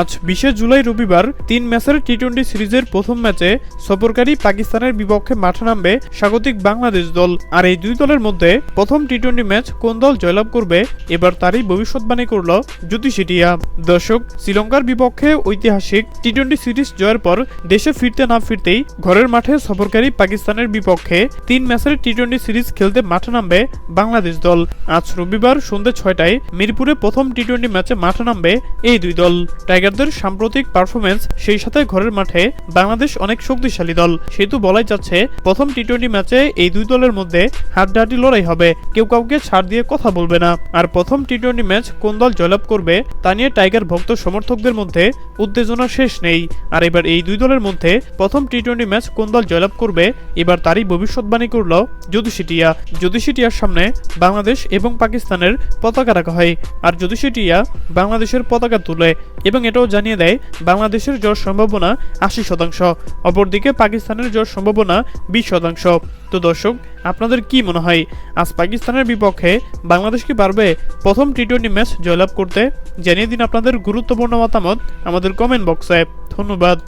আজ বিশে জুলাই রবিবার তিন ম্যাচের টি টোয়েন্টি সিরিজের প্রথম ম্যাচে সফরকারী পাকিস্তানের বিপক্ষে মাঠে নামবে স্বাগতিক বাংলাদেশ দল। আর এই দুই দলের মধ্যে প্রথম টি টোয়েন্টি ম্যাচ কোন দল জয়লাভ করবে, এবার তারই ভবিষ্যৎবাণী করল জ্যোতি শেটিয়া দর্শক, শ্রীলঙ্কার বিপক্ষে ঐতিহাসিক টি টোয়েন্টি সিরিজ জয়ের পর দেশে ফিরতে না ফিরতেই ঘরের মাঠে সফরকারী পাকিস্তানের বিপক্ষে তিন ম্যাচের টি টোয়েন্টি সিরিজ খেলতে মাঠে নামবে বাংলাদেশ দল। আজ রবিবার সন্ধ্যে ছয়টায় মিরপুরে প্রথম টি টোয়েন্টি ম্যাচে মাঠে নামবে এই দুই দল। টাইগারদের সাম্প্রতিক পারফরমেন্স সেই সাথে ঘরের মাঠে বাংলাদেশ অনেক শক্তিশালী দল। সেহেতু বলাই যাচ্ছে, প্রথম টি টোয়েন্টি ম্যাচে এই দুই দলের মধ্যে হাড্ডাহাড্ডি লড়াই হবে। কেউ কাউকে ছাড় দিয়ে কথা বলবে না। আর প্রথম টি টোয়েন্টি ম্যাচ কোন দল জয়লাভ করবে, তা নিয়ে টাইগার ভক্ত সমর্থকদের মধ্যে উত্তেজনা শেষ নেই। আর এবার এই দুই দলের মধ্যে প্রথম টি টোয়েন্টি ম্যাচ কোন দল জয়লাভ করবে, এবার তারই ভবিষ্যৎবাণী করল জ্যোতিষিটিয়া। জ্যোতিষিটিয়ার সামনে বাংলাদেশ এবং পাকিস্তানের পতাকা রাখা হয়। আর জ্যোতিষিটিয়া বাংলাদেশের পতাকা তুলে এবং এটাও জানিয়ে দেয়, বাংলাদেশের জোর সম্ভাবনা আশি শতাংশ, অপরদিকে পাকিস্তানের জোর সম্ভাবনা বিশ শতাংশ। তো দর্শক, আপনাদের কি মনে হয়, আজ পাকিস্তানের বিপক্ষে বাংলাদেশ কি পারবে প্রথম টি টোয়েন্টি ম্যাচ জয়লাভ করতে? জানিয়ে দিন আপনাদের গুরুত্বপূর্ণ মতামত আমাদের কমেন্ট বক্সে। ধন্যবাদ।